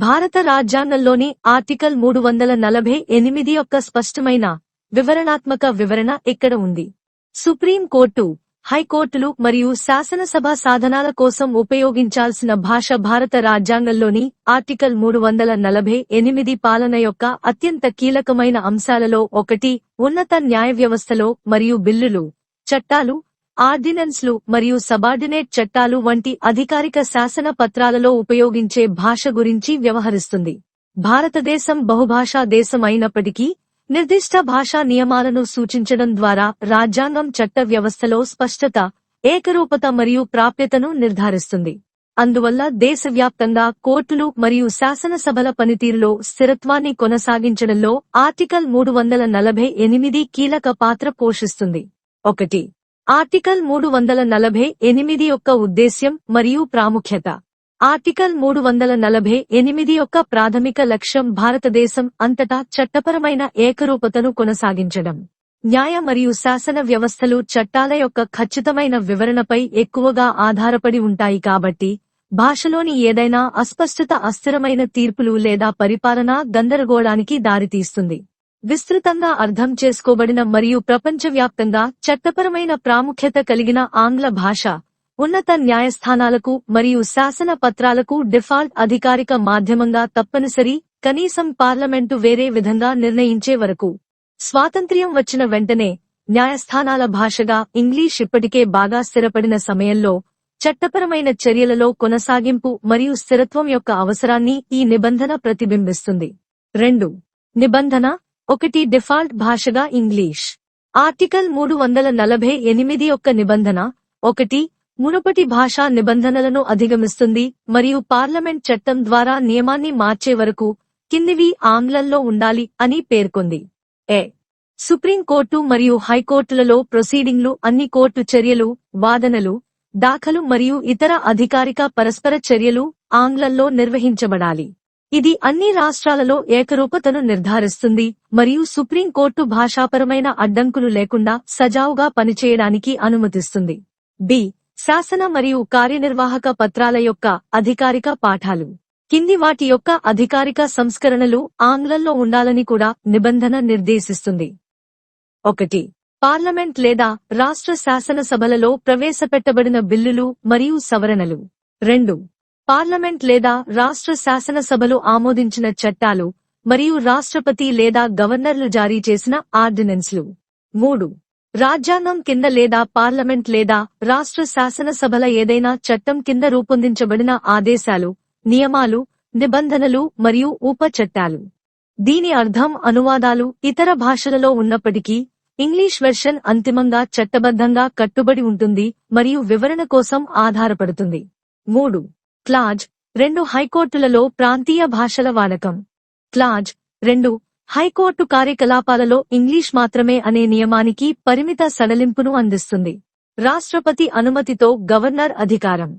భారత రాజ్యాంగంలోని ఆర్టికల్ మూడు వందల నలభై ఎనిమిది యొక్క స్పష్టమైన వివరణాత్మక వివరణ ఇక్కడ ఉంది? సుప్రీం కోర్టు హైకోర్టులు మరియు శాసనసభ సాధనాల కోసం ఉపయోగించాల్సిన భాష భారత రాజ్యాంగంలోని ఆర్టికల్ మూడు వందల నలభై ఎనిమిది పాలన యొక్క అత్యంత కీలకమైన అంశాలలో ఒకటి ఉన్నత న్యాయ వ్యవస్థలో మరియు బిల్లులు చట్టాలు ఆర్డినెన్స్లు మరియు సబార్డినేట్ చట్టాలు వంటి అధికారిక శాసన పత్రాలలో ఉపయోగించే భాష గురించి వ్యవహరిస్తుంది. భారతదేశం బహుభాషా దేశం అయినప్పటికీ నిర్దిష్ట భాషా నియమాలను సూచించడం ద్వారా రాజ్యాంగం చట్ట వ్యవస్థలో స్పష్టత ఏకరూపత మరియు ప్రాప్యతను నిర్ధారిస్తుంది. అందువల్ల దేశవ్యాప్తంగా కోర్టులు మరియు శాసనసభల పనితీరులో స్థిరత్వాన్ని కొనసాగించడంలో ఆర్టికల్ మూడు వందల నలభై ఎనిమిది కీలక పాత్ర పోషిస్తుంది. ఒకటి. ఆర్టికల్ మూడు వందల నలభై ఎనిమిది యొక్క ఉద్దేశ్యం మరియు ప్రాముఖ్యత. ఆర్టికల్ మూడు వందల నలభై ఎనిమిది యొక్క ప్రాథమిక లక్ష్యం భారతదేశం అంతటా చట్టపరమైన ఏకరూపతను కొనసాగించడం. న్యాయ మరియు శాసన వ్యవస్థలు చట్టాల యొక్క ఖచ్చితమైన వివరణపై ఎక్కువగా ఆధారపడి ఉంటాయి కాబట్టి భాషలోని ఏదైనా అస్పష్టత అస్థిరమైన తీర్పులు లేదా పరిపాలనా గందరగోళానికి దారితీస్తుంది. విస్తృతంగా అర్థం చేసుకోబడిన మరియు ప్రపంచవ్యాప్తంగా చట్టపరమైన ప్రాముఖ్యత కలిగిన ఆంగ్ల భాష ఉన్నత న్యాయస్థానాలకు మరియు శాసన పత్రాలకు డిఫాల్ట్ అధికారిక మాధ్యమంగా తప్పనిసరి కనీసం పార్లమెంటు వేరే విధంగా నిర్ణయించే వరకు. స్వాతంత్ర్యం వచ్చిన వెంటనే న్యాయస్థానాల భాషగా ఇంగ్లీష్ ఇప్పటికే బాగా స్థిరపడిన సమయంలో చట్టపరమైన చర్యలలో కొనసాగింపు మరియు స్థిరత్వం యొక్క అవసరాన్ని ఈ నిబంధన ప్రతిబింబిస్తుంది. రెండు. నిబంధన ఒకటి డిఫాల్ట్ భాషగా ఇంగ్లీష్. ఆర్టికల్ మూడు వందల నలభై ఎనిమిది యొక్క నిబంధన ఒకటి మునుపటి భాషా నిబంధనలను అధిగమిస్తుంది మరియు పార్లమెంట్ చట్టం ద్వారా నియమాన్ని మార్చే వరకు కిందివి ఆంగ్లంలో ఉండాలి అని పేర్కొంది. ఏ సుప్రీంకోర్టు మరియు హైకోర్టులలో ప్రొసీడింగ్లు అన్ని కోర్టు చర్యలు వాదనలు దాఖలు మరియు ఇతర అధికారిక పరస్పర చర్యలు ఆంగ్లంలో నిర్వహించబడాలి. ఇది అన్ని రాష్ట్రాలలో ఏకరూపతను నిర్ధారిస్తుంది మరియు సుప్రీంకోర్టు భాషాపరమైన అడ్డంకులు లేకుండా సజావుగా పనిచేయడానికి అనుమతిస్తుంది. బి. శాసన మరియు కార్యనిర్వాహక పత్రాల యొక్క అధికారిక పాఠాలు. కింది వాటి యొక్క అధికారిక సంస్కరణలు ఆంగ్లంలో ఉండాలని కూడా నిబంధన నిర్దేశిస్తుంది. ఒకటి. పార్లమెంట్ లేదా రాష్ట్ర శాసనసభలలో ప్రవేశపెట్టబడిన బిల్లులు మరియు సవరణలు. రెండు. పార్లమెంట్ లేదా రాష్ట్ర శాసనసభలు ఆమోదించిన చట్టాలు మరియు రాష్ట్రపతి లేదా గవర్నర్లు జారీ చేసిన ఆర్డినెన్స్లు. మూడు. రాజ్యాంగం కింద లేదా పార్లమెంట్ లేదా రాష్ట్ర శాసనసభల ఏదైనా చట్టం కింద రూపొందించబడిన ఆదేశాలు నియమాలు నిబంధనలు మరియు ఉప చట్టాలు. దీని అర్థం అనువాదాలు ఇతర భాషలలో ఉన్నప్పటికీ ఇంగ్లీష్ వెర్షన్ అంతిమంగా చట్టబద్ధంగా కట్టుబడి ఉంటుంది మరియు వివరణ కోసం ఆధారపడుతుంది. మూడు. క్లాజ్ రెండు హైకోర్టులలో ప్రాంతీయ భాషల వాడకం. క్లాజ్ రెండు హైకోర్టు కార్యకలాపాలలో ఇంగ్లీష్ మాత్రమే అనే నియమానికి పరిమిత సడలింపును అందిస్తుంది. రాష్ట్రపతి అనుమతితో గవర్నర్ అధికారం.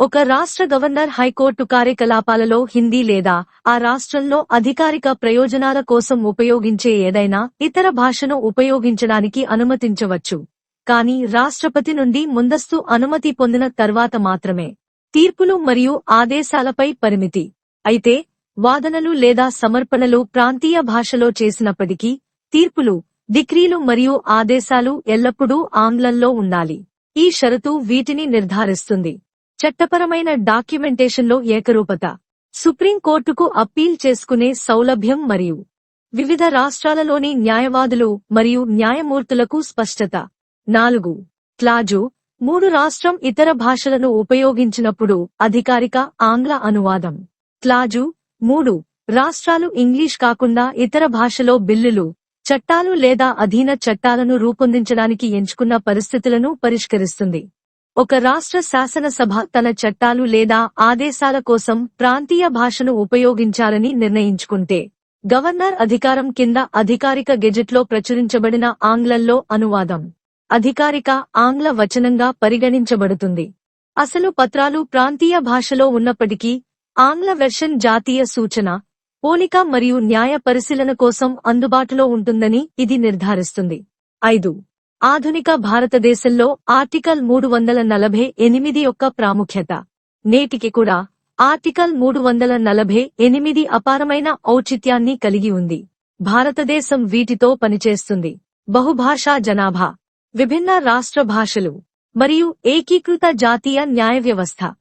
ఒక రాష్ట్ర గవర్నర్ హైకోర్టు కార్యకలాపాలలో హిందీ లేదా ఆ రాష్ట్రంలో అధికారిక ప్రయోజనాల కోసం ఉపయోగించే ఏదైనా ఇతర భాషను ఉపయోగించడానికి అనుమతించవచ్చు. కానీ రాష్ట్రపతి నుండి ముందస్తు అనుమతి పొందిన తర్వాత మాత్రమే. తీర్పులు మరియు ఆదేశాలపై పరిమితి. అయితే వాదనలు లేదా సమర్పణలు ప్రాంతీయ భాషలో చేసినప్పటికీ తీర్పులు డిక్రీలు మరియు ఆదేశాలు ఎల్లప్పుడూ ఆంగ్లంలో ఉండాలి. ఈ షరతు వీటిని నిర్ధారిస్తుంది. చట్టపరమైన డాక్యుమెంటేషన్లో ఏకరూపత. సుప్రీంకోర్టుకు అప్పీల్ చేసుకునే సౌలభ్యం మరియు వివిధ రాష్ట్రాలలోని న్యాయవాదులు మరియు న్యాయమూర్తులకు స్పష్టత. నాలుగు. క్లాజు మూడు రాష్ట్రం ఇతర భాషలను ఉపయోగించినప్పుడు అధికారిక ఆంగ్ల అనువాదం. క్లాజు మూడు రాష్ట్రాలు ఇంగ్లీష్ కాకుండా ఇతర భాషలో బిల్లులు చట్టాలు లేదా అధీన చట్టాలను రూపొందించడానికి ఎంచుకున్న పరిస్థితులను పరిష్కరిస్తుంది. ఒక రాష్ట్ర శాసనసభ తన చట్టాలు లేదా ఆదేశాల కోసం ప్రాంతీయ భాషను ఉపయోగించాలని నిర్ణయించుకుంటే గవర్నర్ అధికారం కింద అధికారిక గెజెట్లో ప్రచురించబడిన ఆంగ్లంలో అనువాదం. అధికారిక ఆంగ్ల వచనంగా పరిగణించబడుతుంది. అసలు పత్రాలు ప్రాంతీయ భాషలో ఉన్నప్పటికీ ఆంగ్ల వెర్షన్ జాతీయ సూచన పోలిక మరియు న్యాయ పరిశీలన కోసం అందుబాటులో ఉంటుందని ఇది నిర్ధారిస్తుంది. ఐదు. ఆధునిక భారతదేశంలో ఆర్టికల్ మూడు వందల నలభై ఎనిమిది యొక్క ప్రాముఖ్యత. నేటికి కూడా ఆర్టికల్ మూడు వందల నలభై ఎనిమిది అపారమైన ఔచిత్యాన్ని కలిగి ఉంది. భారతదేశం వీటితో పనిచేస్తుంది. బహుభాషా జనాభా. విభిన్న రాష్ట్ర భాషలు మరియు ఏకీకృత జాతీయ న్యాయ వ్యవస్థ.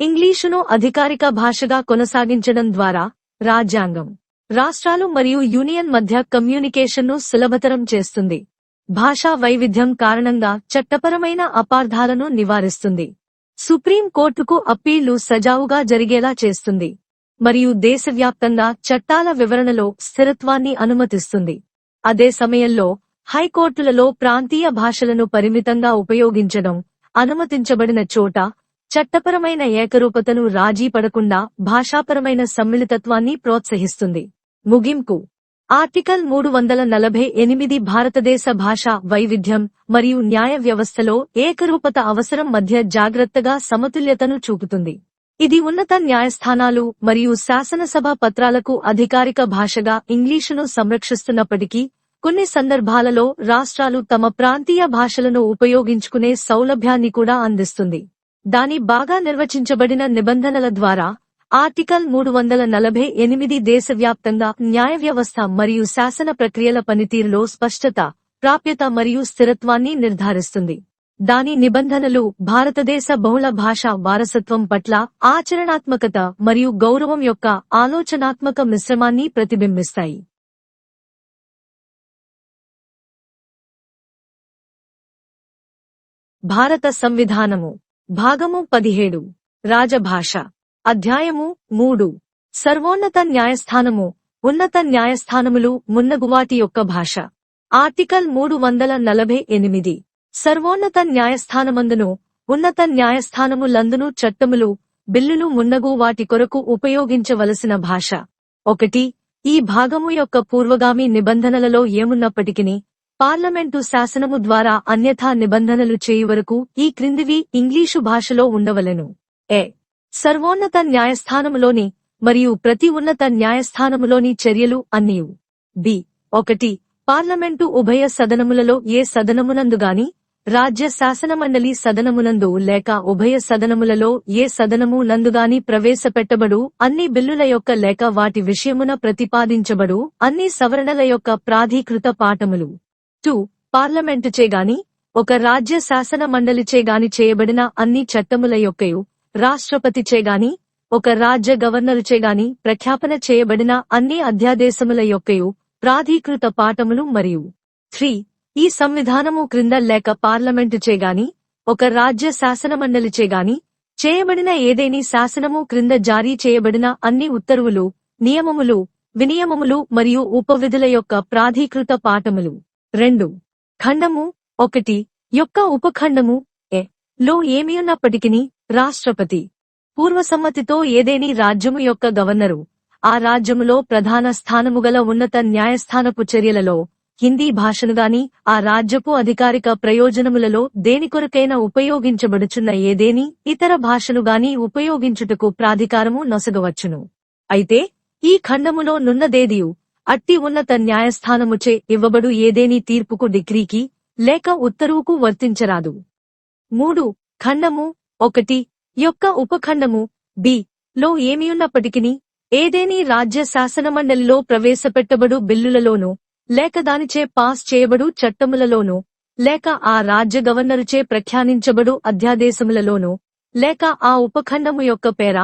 ఇంగ్లీషును అధికారిక భాషగా కొనసాగించడం ద్వారా రాజ్యాంగం రాష్ట్రాలు మరియు యూనియన్ మధ్య కమ్యూనికేషన్ను సులభతరం చేస్తుంది. భాషా వైవిధ్యం కారణంగా చట్టపరమైన అపార్థాలను నివారిస్తుంది. సుప్రీం కోర్టుకు అప్పీళ్ళు సజావుగా జరిగేలా చేస్తుంది. మరియు దేశవ్యాప్తంగా చట్టాల వివరణలో స్థిరత్వాన్ని అనుమతిస్తుంది. అదే సమయంలో హైకోర్టులలో ప్రాంతీయ భాషలను పరిమితంగా ఉపయోగించడం అనుమతించబడిన చోట చట్టపరమైన ఏకరూపతను రాజీ పడకుండా భాషాపరమైన సమ్మిళితత్వాన్ని ప్రోత్సహిస్తుంది. ముగింపు. ఆర్టికల్ మూడు వందల నలభై ఎనిమిది భారతదేశ భాష వైవిధ్యం మరియు న్యాయ వ్యవస్థలో ఏకరూపత అవసరం మధ్య జాగ్రత్తగా సమతుల్యతను చూపుతుంది. ఇది ఉన్నత న్యాయస్థానాలు మరియు శాసనసభ పత్రాలకు అధికారిక భాషగా ఇంగ్లీషును సంరక్షిస్తున్నప్పటికీ కొన్ని సందర్భాలలో రాష్ట్రాలు తమ ప్రాంతీయ భాషలను ఉపయోగించుకునే సౌలభ్యాన్ని కూడా అందిస్తుంది. దాని బాగా నిర్వచించబడిన నిబంధనల ద్వారా ఆర్టికల్ మూడు వందల నలభై ఎనిమిది దేశవ్యాప్తంగా న్యాయ వ్యవస్థ మరియు శాసన ప్రక్రియల పనితీరులో స్పష్టత ప్రాప్యత మరియు స్థిరత్వాన్ని నిర్ధారిస్తుంది. దాని నిబంధనలు భారతదేశ బహుళ భాషా వారసత్వం పట్ల ఆచరణాత్మకత మరియు గౌరవం యొక్క ఆలోచనాత్మక మిశ్రమాన్ని ప్రతిబింబిస్తాయి. భారత సంవిధానము భాగము పదిహేడు. రాజభాష. అధ్యాయము మూడు. సర్వోన్నత న్యాయస్థానము ఉన్నత న్యాయస్థానములు మున్నగువాటి యొక్క భాష. ఆర్టికల్ మూడు వందల నలభై ఎనిమిది. సర్వోన్నత న్యాయస్థానమందును ఉన్నత న్యాయస్థానములందును చట్టములు బిల్లులు మున్నగు వాటి కొరకు ఉపయోగించవలసిన భాష. ఒకటి ఈ భాగము యొక్క పూర్వగామి నిబంధనలలో ఏమున్నప్పటికీ పార్లమెంటు శాసనము ద్వారా అన్యథా నిబంధనలు చేయువరకు ఈ క్రిందివి ఇంగ్లీషు భాషలో ఉండవలెను. ఏ సర్వోన్నత న్యాయస్థానములోని మరియు ప్రతి ఉన్నత న్యాయస్థానములోని చర్యలు అన్నియు. బి. ఒకటి. పార్లమెంటు ఉభయ సదనములలో ఏ సదనమునందుగాని రాజ్య శాసనమండలి సదనమునందు లేక ఉభయ సదనములలో ఏ సదనము నందుగాని ప్రవేశపెట్టబడు అన్ని బిల్లుల యొక్క లేక వాటి విషయమున ప్రతిపాదించబడు అన్ని సవరణల యొక్క ప్రాధీకృత పాఠములు. టూ పార్లమెంటుచే గాని ఒక రాజ్య శాసన మండలిచే గాని చేయబడిన అన్ని చట్టముల యొక్కయు. రాష్ట్రపతిచే గాని ఒక రాజ్య గవర్నరుచే గాని ప్రఖ్యాపన చేయబడిన అన్ని అధ్యాదేశముల యొక్కయు. ప్రాధీకృత పాఠములు మరియు. త్రీ. ఈ సంవిధానము క్రింద లేక పార్లమెంటుచే గాని ఒక రాజ్య శాసనమండలిచే గాని చేయబడిన ఏదేని శాసనము క్రింద జారీ చేయబడిన అన్ని ఉత్తర్వులు నియమములు వినియమములు మరియు ఉపవిధుల యొక్క ప్రాధీకృత పాఠములు. రెండు. ఖండము ఒకటి యొక్క ఉపఖండము ఏ లో ఏమియున్నప్పటికిని రాష్ట్రపతి. పూర్వసమ్మతితో ఏదేని రాజ్యము యొక్క గవర్నరు. ఆ రాజ్యములో ప్రధాన స్థానముగల ఉన్నత న్యాయస్థానపు చర్యలలో హిందీ భాషనుగాని ఆ రాజ్యపు అధికారిక ప్రయోజనములలో దేనికొరకైనా ఉపయోగించబడుచున్న ఏదేని ఇతర భాషనుగాని ఉపయోగించుటకు ప్రాధికారము నొసగవచ్చును. అయితే ఈ ఖండములో నున్నదేదియు? అట్టి ఉన్నత న్యాయస్థానముచే ఇవ్వబడు ఏదేని తీర్పుకు డిగ్రీకి లేక ఉత్తర్వుకు వర్తించరాదు. మూడు ఖండము ఒకటి యొక్క ఉపఖండము బి లో ఏమియున్నప్పటికిని ఏదేని రాజ్య శాసనమండలిలో ప్రవేశపెట్టబడు బిల్లులలోనూ లేక దానిచే పాస్ చేయబడు చట్టములలోనూ లేక ఆ రాజ్య గవర్నరుచే ప్రఖ్యానించబడు అధ్యాదేశములలోనూ లేక ఆ ఉపఖండము యొక్క పేర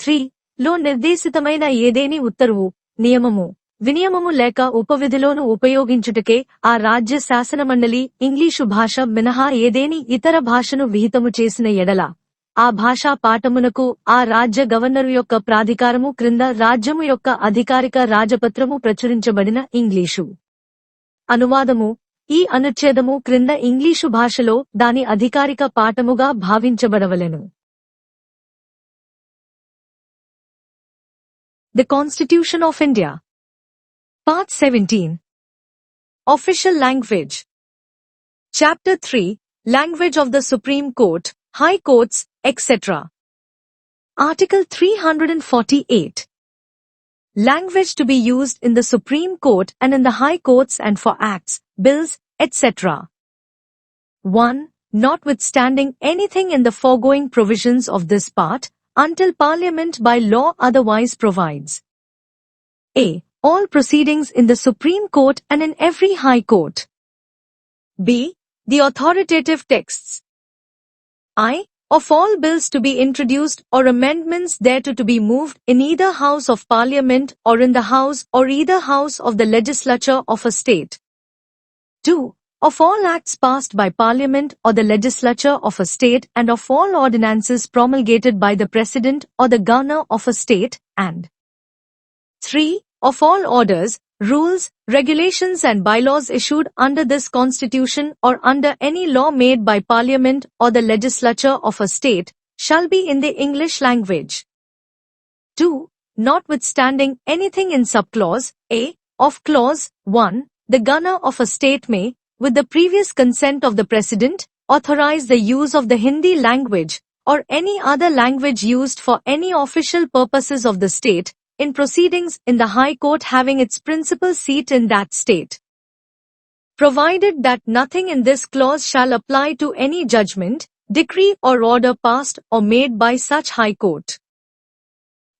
త్రీ లో నిర్దేశితమైన ఏదేని ఉత్తర్వు నియమము. వినియమము లేక ఉపవిధిలోను ఉపయోగించుటకే ఆ రాజ్య శాసనమండలి ఇంగ్లీషు భాష మినహా ఏదేని ఇతర భాషను విహితము చేసిన ఎడల. ఆ భాషా పాఠమునకు ఆ రాజ్య గవర్నరు యొక్క ప్రాధికారము క్రింద రాజ్యము యొక్క అధికారిక రాజపత్రము ప్రచురించబడిన ఇంగ్లీషు. అనువాదము ఈ అనుచ్ఛేదము క్రింద ఇంగ్లీషు భాషలో దాని అధికారిక పాఠముగా భావించబడవలెను. The constitution of India Part 17 Official Language Chapter 3 Language of the Supreme Court, High Courts, etc. Article 348 Language to be used in the Supreme Court and in the High Courts and for acts, bills, etc. 1. Notwithstanding anything in the foregoing provisions of this part, until Parliament by law otherwise provides. A. All proceedings in the Supreme Court and in every High Court. B. The authoritative texts. I. Of all bills to be introduced or amendments thereto to be moved in either House of Parliament or in the House or either House of the Legislature of a state. 2. Of all acts passed by Parliament or the Legislature of a state and of all ordinances promulgated by the President or the Governor of a state, and 3. Of all orders, rules, regulations and bylaws issued under this Constitution or under any law made by Parliament or the Legislature of a state, shall be in the English language. 2. Notwithstanding anything in subclause A of clause 1, the governor of a state may, with the previous consent of the President, authorize the use of the Hindi language or any other language used for any official purposes of the state in proceedings in the High Court having its principal seat in that state. Provided that nothing in this clause shall apply to any judgment, decree or order passed or made by such High Court.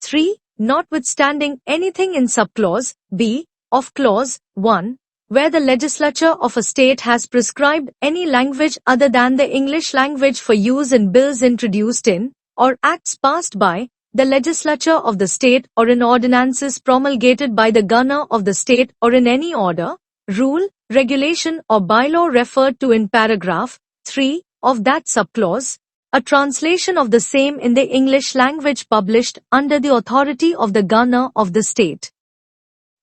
3. Notwithstanding anything in subclause B of clause 1, where the legislature of a state has prescribed any language other than the English language for use in bills introduced in, or acts passed by, the legislature of the state or in ordinances promulgated by the governor of the state or in any order, rule, regulation or bylaw referred to in paragraph 3 of that subclause, a translation of the same in the English language published under the authority of the governor of the state.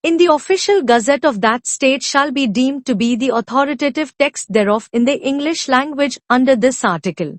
In the official gazette of that state shall be deemed to be the authoritative text thereof in the English language under this article.